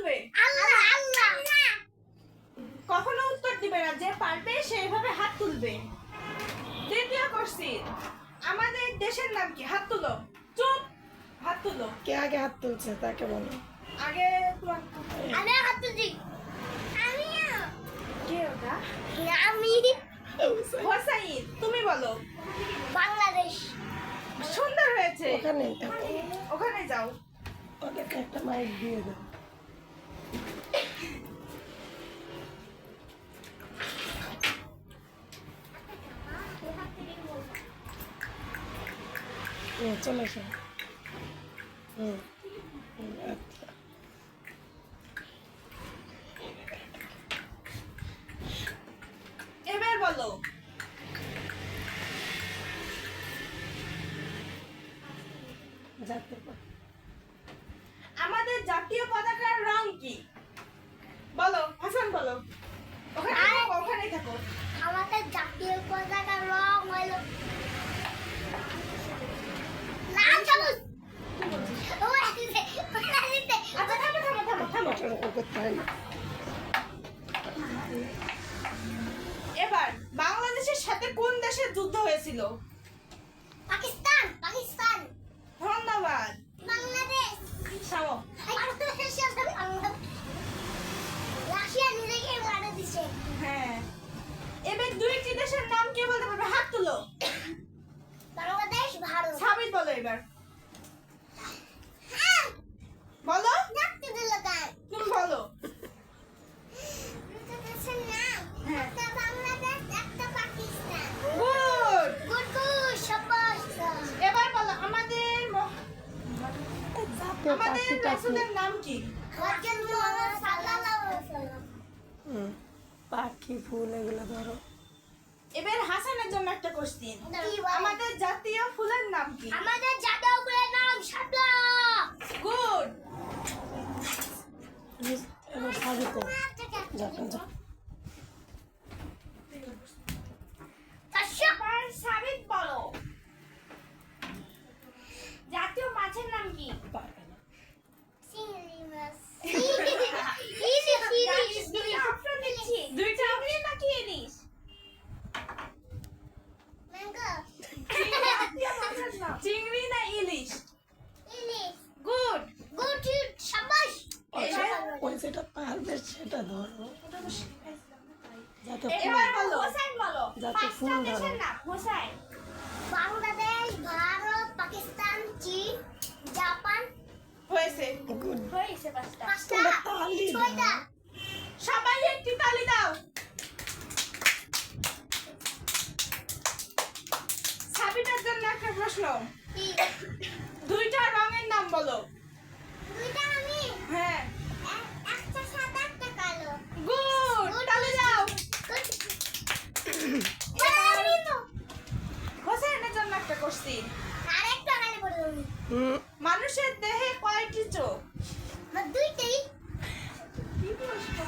তুলবে আল্লাহ আল্লাহ কখনো উত্তর দিবে না যে পারবে সেইভাবে হাত তুলবে। তৃতীয় কোশ্চিন আমাদের দেশের নাম কি? হাত তুলো। চুপ হাত তুলো। কে আগে হাত তুলছে তাকে বলো। আগে আমি হাত তুলছি। আমিও। কে ওটা? আমি। হোসাইন। তুমি বলো। বাংলাদেশ। সুন্দর হয়েছে। ওখানে ওখানে যাও। ওদেরকে একটা মাইক দিয়ে দাও। চলে এসো। হুম আচ্ছা। এবার বলো। আমাদের জাতীয় পতাকার রং কি? বলো হাসান বলো। ওখানে থাকো, ওখানেই থাকো। আমাদের জাতীয় পতাকার রং হলো লাল সবুজ। আচ্ছা থামো থামো থামো থামো। করতে হয় না এবার বাংলাদেশের সাথে কোন দেশের যুদ্ধ হয়েছিল? পাকিস্তান পাকিস্তান ধন্যবাদ বাংলাদেশ থামো বাংলাদেশের সাথে বাংলাদেশ রাশিয়া নিজেকে মারা দিছে হ্যাঁ এবার দুইটি দেশের নাম কে বলতে তুলো বাংলাদেশ ভারত সাবিত বলো এবার। বলো। তুমি বলো। হ্যাঁ। একটা বাংলাদেশ একটা পাকিস্তান। গুড। গুড গুড সাবাস এবার বলো আমাদের আমাদের রাসূলের নাম কি? পাখি ফুল এগুলো ধরো। কোশ্চিন আমাদের জাতীয় ফুলের নাম কি আমাদের জাতীয় ফুলের নাম শাপলা গুড এবার সাজিতে যাও যাও এবার সাবিত বলো জাতীয় মাছের নাম কি পারবে না চিংড়ি মাছ ইলিশ ইলিশ দুইটা অপশন দিচ্ছি দুইটা চিংড়ি নাকি ইলিশ ম্যাঙ্গো জাতীয় মাছের নাম চিংড়ি না ইলিশ ইলিশ গুড গুড সাবাস ওই ওই যেটা পারবে সেটা ধরো। যাতে এবার ফুল বলো হোসেন বলো যাতে ফুল ধরো। হোসেন বাংলাদেশ ভারত পাকিস্তান চীন জাপান। হয়েছে। গুড। হয়েছে পাঁচটা। ছয়টা। সবাই একটি তালি দাও। সাবিটার জন্য একটা প্রশ্ন। দুইটা রঙের নাম বলো দুইটা আমি হ্যাঁ এক- একটা সাদা একটা কালো গুড তালি দাও হোসেনের জন্য একটা কোশ্চিন আরেকটা কালো বলব হুম মানুষের দেহে কয়টি চোখ? দুইটাই। কি প্রশ্ন?